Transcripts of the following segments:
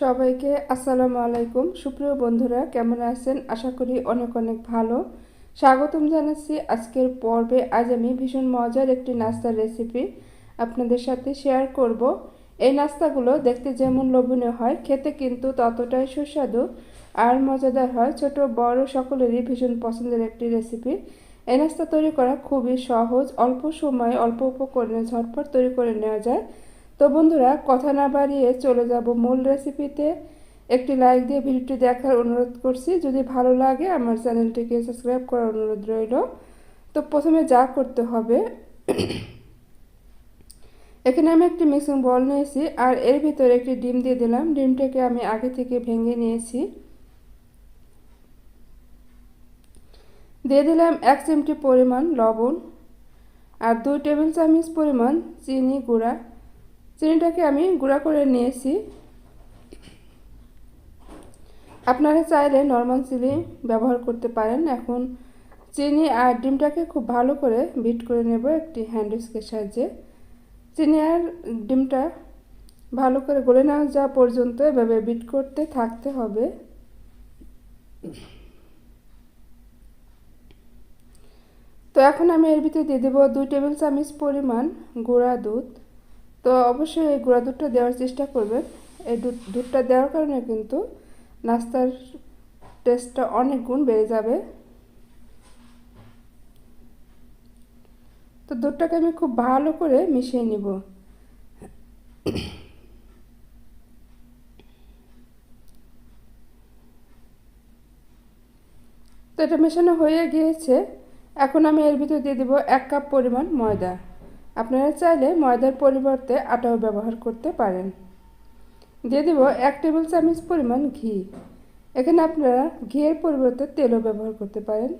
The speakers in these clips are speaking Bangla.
সবাইকে আসসালামু আলাইকুম। সুপ্রিয় বন্ধুরা, কেমন আছেন? আশা করি অনেক অনেক ভালো। স্বাগতম জানাচ্ছি আজকের পর্বে। আজ আমি ভীষণ মজার একটি নাস্তার রেসিপি আপনাদের সাথে শেয়ার করব। এই নাস্তাগুলো দেখতে যেমন লোভনীয় হয়, খেতে কিন্তু ততটাই সুস্বাদু আর মজাদার হয়। ছোট, বড় সকলেরই ভীষণ পছন্দের একটি রেসিপি এই নাস্তা তৈরি করা খুবই সহজ। অল্প সময়ে অল্প উপকরণে ঝটপট তৈরি করে নেওয়া যায়। তো বন্ধুরা, কথা না বাড়িয়ে চলে যাব মূল রেসিপিতে একটি লাইক দিয়ে ভিডিওটি দেখার অনুরোধ করছি। যদি ভালো লাগে, আমার চ্যানেলটিকে সাবস্ক্রাইব করার অনুরোধ রইল। তো প্রথমে যা করতে হবে, এখানে আমি একটি মিক্সিং বল নিয়েছি, আর এর ভিতরে একটি ডিম দিয়ে দিলাম। ডিমটাকে আমি আগে থেকে ভেঙে নিয়েছি। দিয়ে দিলাম এক চিমটি পরিমাণ লবণ আর দুই টেবিল চামচ পরিমাণ চিনি গুঁড়া। চিনিটাকে আমি গুঁড়া করে নিয়েছি। আপনারা চাইলে নর্মাল চিনি ব্যবহার করতে পারেন। এখন চিনি আর ডিমটাকে খুব ভালো করে বিট করে নেব একটি হ্যান্ড উইস্কের সাহায্যে। চিনি আর ডিমটা ভালো করে গলে না যাওয়া পর্যন্ত এভাবে বিট করতে থাকতে হবে। তো এখন আমি এর ভিতরে দিয়ে দেবো দুই টেবিল চামচ পরিমাণ গুঁড়া দুধ। তো অবশ্যই এই গুঁড়া দুধটা দেওয়ার চেষ্টা করবেন। এই দুধ, দুধটা দেওয়ার কারণে কিন্তু নাস্তার টেস্টটা অনেক গুণ বেড়ে যাবে। তো দুধটাকে আমি খুব ভালো করে মিশিয়ে নিব। তো এটা মেশানো হয়ে গিয়েছে। এখন আমি এর ভিতরে দিয়ে দেবো এক কাপ পরিমাণ ময়দা। আপনারা চাইলে ময়দার পরিবর্তে আটাও ব্যবহার করতে পারেন। দিয়ে দেব এক টেবিল চামচ পরিমাণ ঘি। এখানে আপনারা ঘিয়ের পরিবর্তে তেলও ব্যবহার করতে পারেন।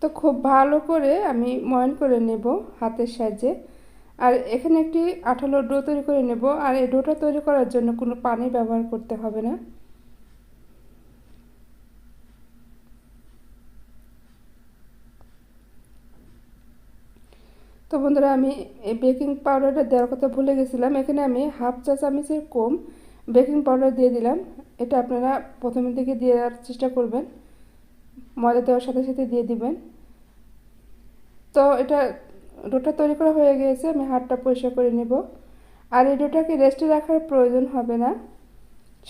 তো খুব ভালো করে আমি ময়ন করে নেব হাতের সাহায্যে। আর এখানে একটি আঠালো ডো তৈরি করে নেব, আর এই ডোটা তৈরি করার জন্য কোনো পানি ব্যবহার করতে হবে না। তো বন্ধুরা, আমি এই বেকিং পাউডারটা দেওয়ার কথা ভুলে গেছিলাম। এখানে আমি হাফ চা চামচের কম বেকিং পাউডার দিয়ে দিলাম। এটা আপনারা প্রথমের দিকে দিয়ে দেওয়ার চেষ্টা করবেন। ময়দা দেওয়ার সাথে সাথে দিয়ে দিবেন। তো এটা ডোটা তৈরি করা হয়ে গিয়েছে, আমি হাতটা পরিষ্কার করে নেব। আর এই ডোটাকে রেস্টে রাখার প্রয়োজন হবে না।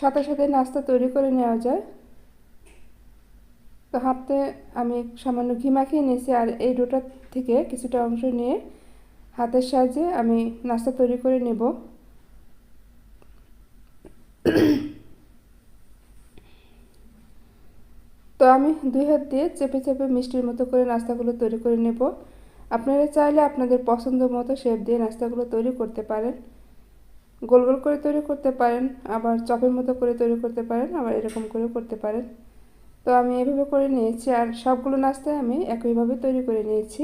সাথে সাথে নাস্তা তৈরি করে নেওয়া যায়। তো হাতে আমি সামান্য ঘি মাখিয়ে নিয়েছি আর এই ডোটা থেকে কিছুটা অংশ নিয়ে হাতের সাহায্যে আমি নাস্তা তৈরি করে নেব। তো আমি দুই হাত দিয়ে চেপে চেপে মিষ্টির মতো করে নাস্তাগুলো তৈরি করে নেব। আপনারা চাইলে আপনাদের পছন্দ মতো শেপ দিয়ে নাস্তাগুলো তৈরি করতে পারেন। গোল গোল করে তৈরি করতে পারেন, আবার চপের মতো করে তৈরি করতে পারেন, আবার এরকম করে করতে পারেন। তো আমি এভাবে করে নিয়েছি, আর সবগুলো নাস্তায় আমি একইভাবে তৈরি করে নিয়েছি।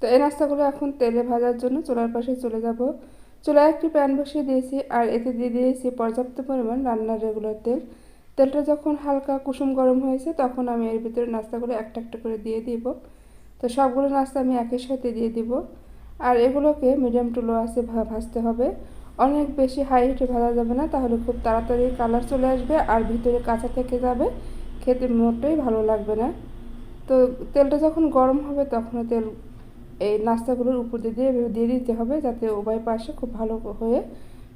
তো এই নাস্তাগুলো এখন তেলে ভাজার জন্য চুলার পাশে চলে যাব। চুলায় একটি প্যান বসিয়ে দিয়েছি, আর এতে দিয়ে দিয়েছি পর্যাপ্ত পরিমাণ রান্নার রেগুলার তেল। তেলটা যখন হালকা কুসুম গরম হয়েছে, তখন আমি এর ভিতরে নাস্তাগুলো একটা একটা করে দিয়ে দিব। তো সবগুলো নাস্তা আমি একের সাথে দিয়ে দিব। আর এগুলোকে মিডিয়াম টু লো ভাজতে হবে। অনেক বেশি হাই হিটে ভাজা যাবে না, তাহলে খুব তাড়াতাড়ি কালার চলে আসবে আর ভিতরে কাঁচা থেকে যাবে। খেতে মোটেই ভালো লাগবে না। তো তেলটা যখন গরম হবে তখন তেল এই নাস্তাগুলোর উপর দিয়ে দিয়ে দিয়ে দিতে হবে, যাতে উভয় পাশে খুব ভালো হয়ে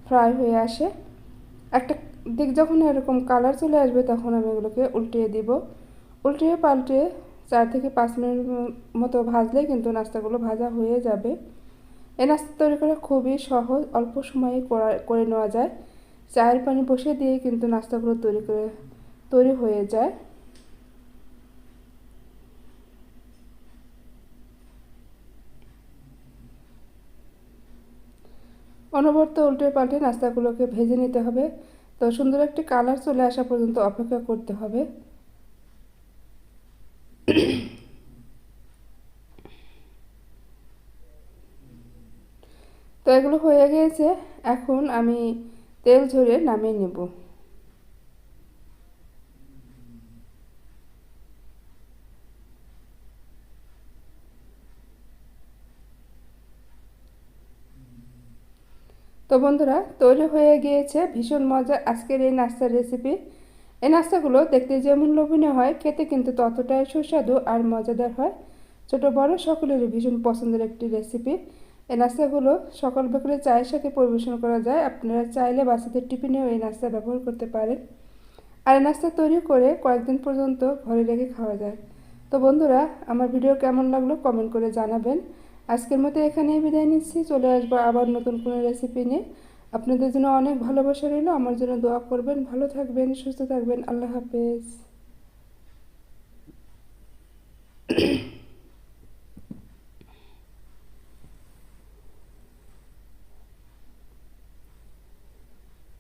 ফ্রাই হয়ে আসে। একটা দিক যখন এরকম কালার চলে আসবে তখন আমি এগুলোকে উল্টিয়ে দিব। উল্টিয়ে পাল্টে চার থেকে পাঁচ মিনিট মতো ভাজলে কিন্তু নাস্তাগুলো ভাজা হয়ে যাবে। এই নাস্তা তৈরি করা খুবই সহজ, অল্প সময়ে করে নেওয়া যায়। চায়ের পানি বসিয়ে দিয়ে কিন্তু নাস্তাগুলো তৈরি করে, তৈরি হয়ে যায়। অনবর্ত উল্টে পাল্টে নাস্তাগুলোকে ভেজে নিতে হবে। তো সুন্দর একটি কালার চলে আসা পর্যন্ত অপেক্ষা করতে হবে। তো এগুলো হয়ে গিয়েছে। এখন আমি তেল ঝরে নামিয়ে নেব। তো বন্ধুরা, তৈরি হয়ে গিয়েছে ভীষণ মজার আজকের এই নাস্তার রেসিপি এই নাস্তাগুলো দেখতে যেমন লোভনীয় হয়, খেতে কিন্তু ততটাই সুস্বাদু আর মজাদার হয়। ছোট বড় সকলেরই ভীষণ পছন্দের একটি রেসিপি এই নাস্তাগুলো সকাল বিকেলে চায়ের সাথে পরিবেশন করা যায়। আপনারা চাইলে বাচ্চাদের টিফিনেও এই নাস্তা ব্যবহার করতে পারেন। আর এই নাস্তা তৈরি করে কয়েকদিন পর্যন্ত ঘরে রেখে খাওয়া যায়। তো বন্ধুরা, আমার ভিডিও কেমন লাগল কমেন্ট করে জানাবেন। আজকের মতো এখানেই বিদায় নিচ্ছি। চলে আসব আবার নতুন কোনো রেসিপি নিয়ে। আপনাদের জন্য অনেক ভালোবাসা রইল। আমার জন্য দোয়া করবেন। ভালো থাকবেন, সুস্থ থাকবেন। আল্লাহ হাফেজ।